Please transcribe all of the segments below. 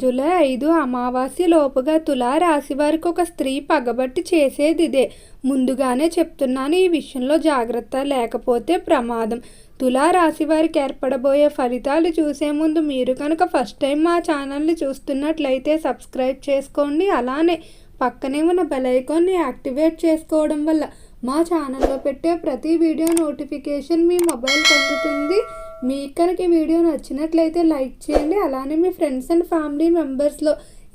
July ఐదు అమావాస్య లోపుగా తులా రాశి వారికి ఒక స్త్రీ పగబట్టి చేసేది ఇదే. ముందుగానే చెప్తున్నాను ఈ విషయంలో జాగ్రత్త లేకపోతే ప్రమాదం. తులా రాశి వారికి ఏర్పడబోయే ఫలితాలు చూసే ముందు మీరు కనుక ఫస్ట్ టైం మా ఛానల్ని చూస్తున్నట్లయితే సబ్స్క్రైబ్ చేసుకోండి. అలానే పక్కనే ఉన్న బెల్ ఐకాన్ని యాక్టివేట్ చేసుకోవడం వల్ల మా ఛానల్లో పెట్టే ప్రతి వీడియో నోటిఫికేషన్ మీ మొబైల్ పొందుతుంది మీకు కనుక ఈ వీడియో నచ్చినట్లయితే లైక్ చేయండి అలానే మీ ఫ్రెండ్స్ అండ్ ఫ్యామిలీ మెంబర్స్లో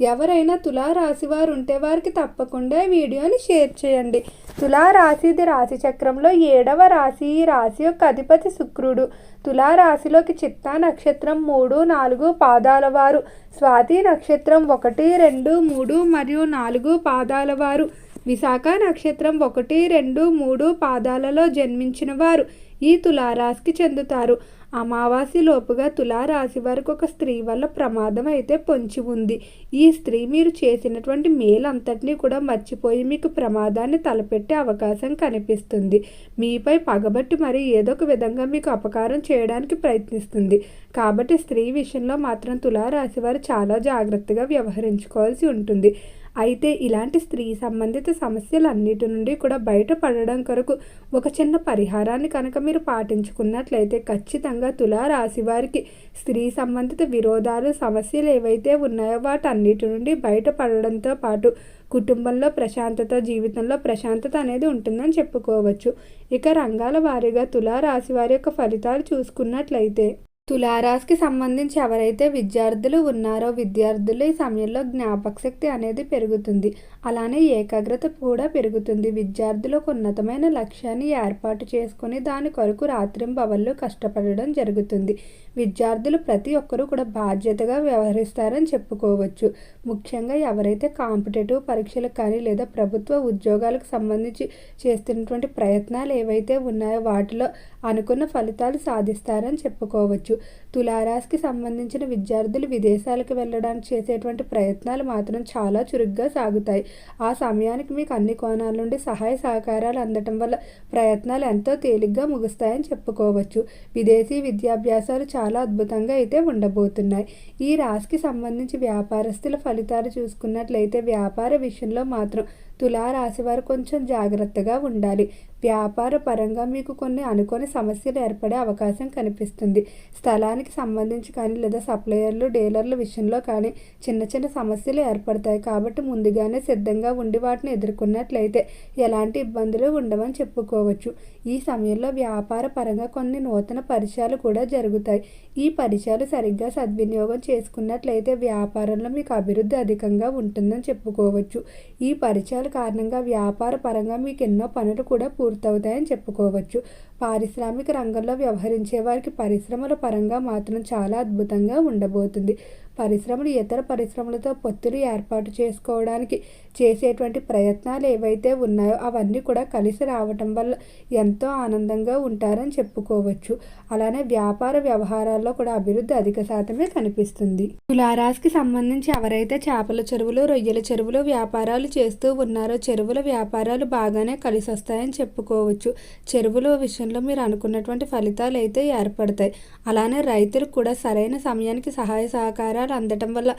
ఎవరైనా తులా రాశి వారు ఉంటే వారికి తప్పకుండా ఈ వీడియోని షేర్ చేయండి. తులా రాశిది రాశి చక్రంలో ఏడవ రాశి ఈ రాశి యొక్క అధిపతి శుక్రుడు. తులా రాశిలోకి చిత్తా నక్షత్రం మూడు నాలుగు పాదాల వారు. స్వాతి నక్షత్రం ఒకటి రెండు మూడు మరియు నాలుగు పాదాల వారు. విశాఖ నక్షత్రం ఒకటి రెండు మూడు పాదాలలో జన్మించిన వారు ఈ తులారాశికి చెందుతారు. అమావాస్య లోపుగా తులారాశి వారికి ఒక స్త్రీ వల్ల ప్రమాదం అయితే పొంచి ఉంది. ఈ స్త్రీ మీరు చేసినటువంటి మేలంతటినీ కూడా మర్చిపోయి మీకు ప్రమాదాన్ని తలపెట్టే అవకాశం కనిపిస్తుంది. మీపై పగబట్టి మరి ఏదో ఒక విధంగా మీకు అపకారం చేయడానికి ప్రయత్నిస్తుంది. కాబట్టి స్త్రీ విషయంలో మాత్రం తులారాశి వారు చాలా జాగ్రత్తగా వ్యవహరించుకోవాల్సి ఉంటుంది. అయితే ఇలాంటి స్త్రీ సంబంధిత సమస్యలన్నిటి నుండి కూడా బయటపడడం కొరకు ఒక చిన్న పరిహారాన్ని కనుక మీరు పాటించుకున్నట్లయితే ఖచ్చితంగా తులారాశి వారికి స్త్రీ సంబంధిత విరోధాలు సమస్యలు ఏవైతే ఉన్నాయో వాటన్నిటి నుండి బయటపడడంతో పాటు కుటుంబంలో ప్రశాంతత జీవితంలో ప్రశాంతత అనేది ఉంటుందని చెప్పుకోవచ్చు. ఇక రంగాల వారీగా తులారాశి వారి యొక్క ఫలితాలు చూసుకున్నట్లయితే తులారాశికి సంబంధించి ఎవరైతే విద్యార్థులు ఉన్నారో విద్యార్థులు ఈ సమయంలో జ్ఞాపక శక్తి అనేది పెరుగుతుంది. అలానే ఏకాగ్రత కూడా పెరుగుతుంది. విద్యార్థులు ఒక ఉన్నతమైన లక్ష్యాన్ని ఏర్పాటు చేసుకుని దాని కొరకు రాత్రింబవళ్ళు కష్టపడడం జరుగుతుంది. విద్యార్థులు ప్రతి ఒక్కరూ కూడా బాధ్యతగా వ్యవహరిస్తారని చెప్పుకోవచ్చు. ముఖ్యంగా ఎవరైతే కాంపిటేటివ్ పరీక్షలకు కానీ లేదా ప్రభుత్వ ఉద్యోగాలకు సంబంధించి చేస్తున్నటువంటి ప్రయత్నాలు ఏవైతే ఉన్నాయో వాటిలో అనుకున్న ఫలితాలు సాధిస్తారని చెప్పుకోవచ్చు. తులారాశికి సంబంధించిన విద్యార్థులు విదేశాలకు వెళ్ళడానికి చేసేటువంటి ప్రయత్నాలు మాత్రం చాలా చురుగ్గా సాగుతాయి. ఆ సమయానికి మీకు అన్ని కోణాల నుండి సహాయ సహకారాలు అందటం వల్ల ప్రయత్నాలు ఎంతో తేలిగ్గా ముగుస్తాయని చెప్పుకోవచ్చు. విదేశీ విద్యాభ్యాసాలు చాలా చాలా అద్భుతంగా అయితే ఉండబోతున్నాయి. ఈ రాశికి సంబంధించి వ్యాపారస్తుల ఫలితాలు చూసుకున్నట్లయితే వ్యాపార విషయంలో మాత్రం తులారాశి వారు కొంచెం జాగ్రత్తగా ఉండాలి. వ్యాపార పరంగా మీకు కొన్ని అనుకోని సమస్యలు ఏర్పడే అవకాశం కనిపిస్తుంది. స్థలానికి సంబంధించి కానీ లేదా సప్లయర్లు డీలర్ల విషయంలో కానీ చిన్న చిన్న సమస్యలు ఏర్పడతాయి. కాబట్టి ముందుగానే సిద్ధంగా ఉండి వాటిని ఎదుర్కొన్నట్లయితే ఎలాంటి ఇబ్బందులు ఉండవని చెప్పుకోవచ్చు. ఈ సమయంలో వ్యాపార పరంగా కొన్ని నూతన పరిచయాలు కూడా జరుగుతాయి. ఈ పరిచయాలు సరిగ్గా సద్వినియోగం చేసుకున్నట్లయితే వ్యాపారంలో మీకు అభివృద్ధి అధికంగా ఉంటుందని చెప్పుకోవచ్చు. ఈ పరిచయాల కారణంగా వ్యాపార పరంగా మీకు ఎన్నో పనులు కూడా పూర్తి పూర్తవుతాయని చెప్పుకోవచ్చు. పారిశ్రామిక రంగంలో వ్యవహరించే వారికి పరిశ్రమల పరంగా మాత్రం చాలా అద్భుతంగా ఉండబోతుంది. పరిశ్రమలు ఇతర పరిశ్రమలతో పొత్తులు ఏర్పాటు చేసుకోవడానికి చేసేటువంటి ప్రయత్నాలు ఏవైతే ఉన్నాయో అవన్నీ కూడా కలిసి రావటం వల్ల ఎంతో ఆనందంగా ఉంటారని చెప్పుకోవచ్చు. అలానే వ్యాపార వ్యవహారాల్లో కూడా అభివృద్ధి అధిక శాతమే కనిపిస్తుంది. తులారాశికి సంబంధించి ఎవరైతే చేపల చెరువులు రొయ్యల చెరువులు వ్యాపారాలు చేస్తూ ఉన్నారో చెరువుల వ్యాపారాలు బాగానే కలిసి వస్తాయని చెప్పుకోవచ్చు. చెరువుల విషయంలో మీరు అనుకున్నటువంటి ఫలితాలు అయితే ఏర్పడతాయి. అలానే రైతులకు కూడా సరైన సమయానికి సహాయ సహకారాలు ఫలితాలు అందటం వల్ల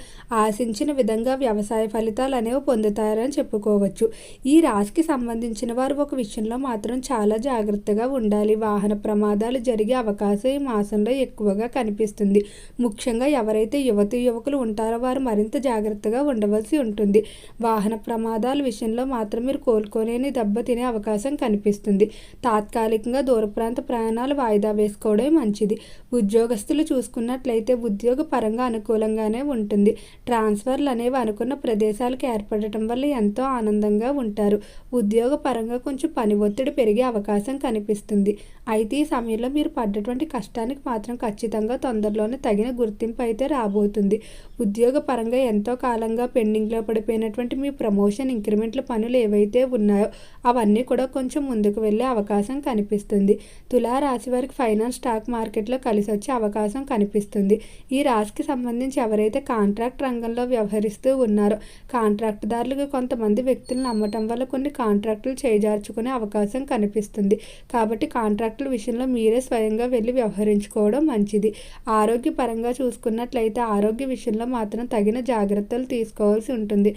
ఆశించిన విధంగా వ్యవసాయ ఫలితాలు అనేవి పొందుతారని చెప్పుకోవచ్చు. ఈ రాశికి సంబంధించిన వారు ఒక విషయంలో మాత్రం చాలా జాగ్రత్తగా ఉండాలి. వాహన ప్రమాదాలు జరిగే అవకాశం ఈ మాసంలో ఎక్కువగా కనిపిస్తుంది. ముఖ్యంగా ఎవరైతే యువతి యువకులు ఉంటారో వారు మరింత జాగ్రత్తగా ఉండవలసి ఉంటుంది. వాహన ప్రమాదాల విషయంలో మాత్రం మీరు కోలుకోలేని దెబ్బతినే అవకాశం కనిపిస్తుంది. తాత్కాలికంగా దూరప్రాంత ప్రయాణాలు వాయిదా వేసుకోవడం మంచిది. ఉద్యోగస్తులు చూసుకున్నట్లయితే ఉద్యోగ పరంగా అనుకూలంగా ఆనందంగానే ఉంటుంది. ట్రాన్స్ఫర్లు అనేవి అనుకున్న ప్రదేశాలకు ఏర్పడటం వల్ల ఎంతో ఆనందంగా ఉంటారు. ఉద్యోగ పరంగా కొంచెం పని ఒత్తిడి పెరిగే అవకాశం కనిపిస్తుంది. అయితే ఈ సమయంలో మీరు పడ్డటువంటి కష్టానికి మాత్రం ఖచ్చితంగా తొందరలోనే తగిన గుర్తింపు అయితే రాబోతుంది. ఉద్యోగ పరంగా ఎంతో కాలంగా పెండింగ్లో పడిపోయినటువంటి మీ ప్రమోషన్ ఇంక్రిమెంట్ల పనులు ఏవైతే ఉన్నాయో అవన్నీ కూడా కొంచెం ముందుకు వెళ్ళే అవకాశం కనిపిస్తుంది. తులారాశి వారికి ఫైనాన్స్ స్టాక్ మార్కెట్లో కలిసి వచ్చే అవకాశం కనిపిస్తుంది. ఈ రాశికి సంబంధించి ఎవరైతే కాంట్రాక్ట్ రంగంలో వ్యవహరిస్తూ ఉన్నారో కాంట్రాక్టుదారులకు కొంతమంది వ్యక్తులు నమ్మటం వల్ల కొన్ని కాంట్రాక్టులు చేజార్చుకునే అవకాశం కనిపిస్తుంది. కాబట్టి కాంట్రాక్టుల విషయంలో మీరే స్వయంగా వెళ్ళి వ్యవహరించుకోవడం మంచిది. ఆరోగ్యపరంగా చూసుకున్నట్లయితే ఆరోగ్య విషయంలో మాత్రం తగిన జాగ్రత్తలు తీసుకోవాల్సి ఉంటుంది.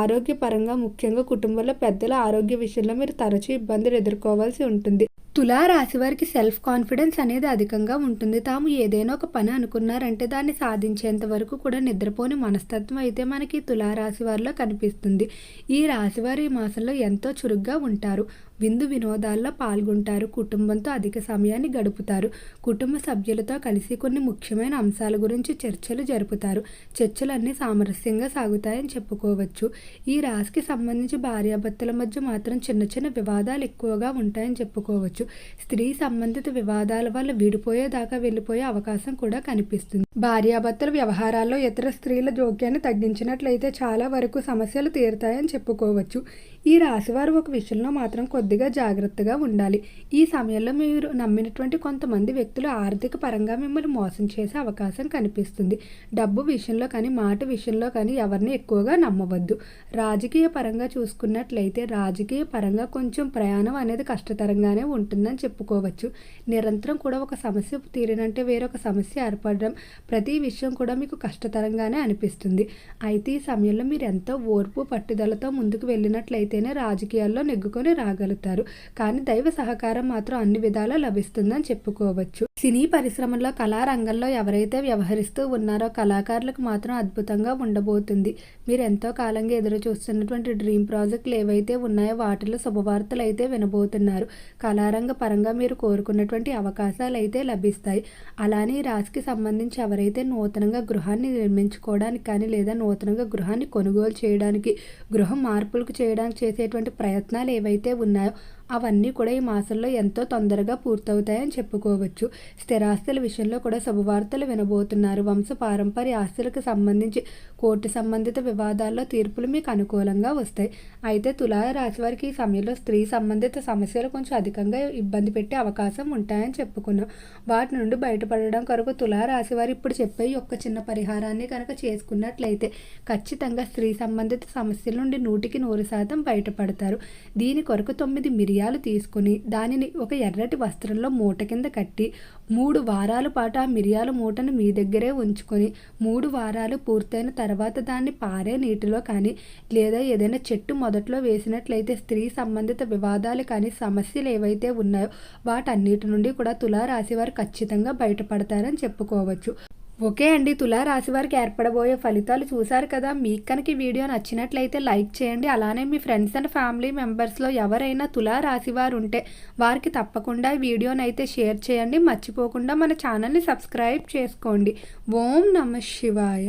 ఆరోగ్యపరంగా ముఖ్యంగా కుటుంబంలో పెద్దల ఆరోగ్య విషయంలో మీరు తరచూ ఇబ్బందులు ఎదుర్కోవాల్సి ఉంటుంది. తులారాశి వారికి సెల్ఫ్ కాన్ఫిడెన్స్ అనేది అధికంగా ఉంటుంది. తాము ఏదైనా ఒక పని అనుకున్నారంటే దాన్ని సాధించేంత వరకు కూడా నిద్రపోని మనస్తత్వం అయితే మనకి తులారాశి వారిలో కనిపిస్తుంది. ఈ రాశి వారు ఈ మాసంలో ఎంతో చురుగ్గా ఉంటారు. విందు వినోదాల్లో పాల్గొంటారు. కుటుంబంతో అధిక సమయాన్ని గడుపుతారు. కుటుంబ సభ్యులతో కలిసి కొన్ని ముఖ్యమైన అంశాల గురించి చర్చలు జరుపుతారు. చర్చలన్నీ సామరస్యంగా సాగుతాయని చెప్పుకోవచ్చు. ఈ రాశికి సంబంధించి భార్యాభర్తల మధ్య మాత్రం చిన్న చిన్న వివాదాలు ఎక్కువగా ఉంటాయని చెప్పుకోవచ్చు. స్త్రీ సంబంధిత వివాదాల వల్ల విడిపోయేదాకా వెళ్ళిపోయే అవకాశం కూడా కనిపిస్తుంది. భార్యాభర్తల వ్యవహారాల్లో ఇతర స్త్రీల జోక్యాన్ని తగ్గించినట్లయితే చాలా వరకు సమస్యలు తీరుతాయని చెప్పుకోవచ్చు. ఈ రాశివారు ఒక విషయంలో మాత్రం కొద్దిగా జాగ్రత్తగా ఉండాలి. ఈ సమయంలో మీరు నమ్మినటువంటి కొంతమంది వ్యక్తులు ఆర్థిక పరంగా మిమ్మల్ని మోసం చేసే అవకాశం కనిపిస్తుంది. డబ్బు విషయంలో కానీ మాట విషయంలో కానీ ఎవరిని ఎక్కువగా నమ్మవద్దు. రాజకీయ పరంగా చూసుకున్నట్లయితే రాజకీయ పరంగా కొంచెం ప్రయాణం అనేది కష్టతరంగానే ఉంటుందని చెప్పుకోవచ్చు. నిరంతరం కూడా ఒక సమస్య తీరినంటే వేరొక సమస్య ఏర్పడడం ప్రతి విషయం కూడా మీకు కష్టతరంగానే అనిపిస్తుంది. అయితే ఈ సమయంలో మీరు ఎంతో ఓర్పు పట్టుదలతో ముందుకు వెళ్ళినట్లయితేనే రాజకీయాల్లో నెగ్గుకొని రాగలుగుతారు కానీ దైవ సహకారం మాత్రం అన్ని విధాలా లభిస్తుందని చెప్పుకోవచ్చు. సినీ పరిశ్రమలో కళారంగంలో ఎవరైతే వ్యవహరిస్తూ ఉన్నారో కళాకారులకు మాత్రం అద్భుతంగా ఉండబోతుంది. మీరు ఎంతో కాలంగా ఎదురు చూస్తున్నటువంటి డ్రీమ్ ప్రాజెక్టులు ఏవైతే ఉన్నాయో వాటిలో శుభవార్తలు అయితే వినబోతున్నారు. కళారంగ పరంగా మీరు కోరుకున్నటువంటి అవకాశాలు అయితే లభిస్తాయి. అలానే ఈ రాశికి సంబంధించి ఎవరైతే నూతనంగా గృహాన్ని నిర్మించుకోవడానికి కానీ లేదా నూతనంగా గృహాన్ని కొనుగోలు చేయడానికి గృహం మార్పులకు చేయడానికి చేసేటువంటి ప్రయత్నాలు ఏవైతే ఉన్నాయో అవన్నీ కూడా ఈ మాసంలో ఎంతో తొందరగా పూర్తవుతాయని చెప్పుకోవచ్చు. స్థిరాస్తుల విషయంలో కూడా శుభవార్తలు వినబోతున్నారు. వంశ పారంపర్య ఆస్తులకు సంబంధించి కోర్టు సంబంధిత వివాదాల్లో తీర్పులు మీకు అనుకూలంగా వస్తాయి. అయితే తులా రాశి వారికి ఈ సమయంలో స్త్రీ సంబంధిత సమస్యలు కొంచెం అధికంగా ఇబ్బంది పెట్టే అవకాశం ఉంటాయని చెప్పుకున్నాం. వాటి నుండి బయటపడడం కొరకు తులా రాశి వారు ఇప్పుడు చెప్పే ఒక్క చిన్న పరిహారాన్ని కనుక చేసుకున్నట్లయితే ఖచ్చితంగా స్త్రీ సంబంధిత సమస్యల నుండి నూటికి నూరు శాతం బయటపడతారు. దీని కొరకు తొమ్మిది మిరి మిరియాలు తీసుకుని దానిని ఒక ఎర్రటి వస్త్రంలో మూట కింద కట్టి మూడు వారాల పాటు ఆ మిరియాల మూటను మీ దగ్గరే ఉంచుకొని మూడు వారాలు పూర్తయిన తర్వాత దాన్ని పారే నీటిలో కానీ లేదా ఏదైనా చెట్టు మొదట్లో వేసినట్లయితే స్త్రీ సంబంధిత వివాదాలు కానీ సమస్యలు ఏవైతే ఉన్నాయో వాటన్నిటి నుండి కూడా తులారాశి వారు ఖచ్చితంగా బయటపడతారని చెప్పుకోవచ్చు. ఓకే అండి తులా రాశివారికి ఏర్పడబోయే ఫలితాలు చూశారు కదా. మీకు కనుక ఈ వీడియో నచ్చినట్లయితే లైక్ చేయండి. అలానే మీ ఫ్రెండ్స్ అండ్ ఫ్యామిలీ మెంబర్స్లో ఎవరైనా తులా రాశివారు ఉంటే వారికి తప్పకుండా ఈ వీడియోని అయితే షేర్ చేయండి. మర్చిపోకుండా మన ఛానల్ని సబ్స్క్రైబ్ చేసుకోండి. ఓం నమ శివాయ.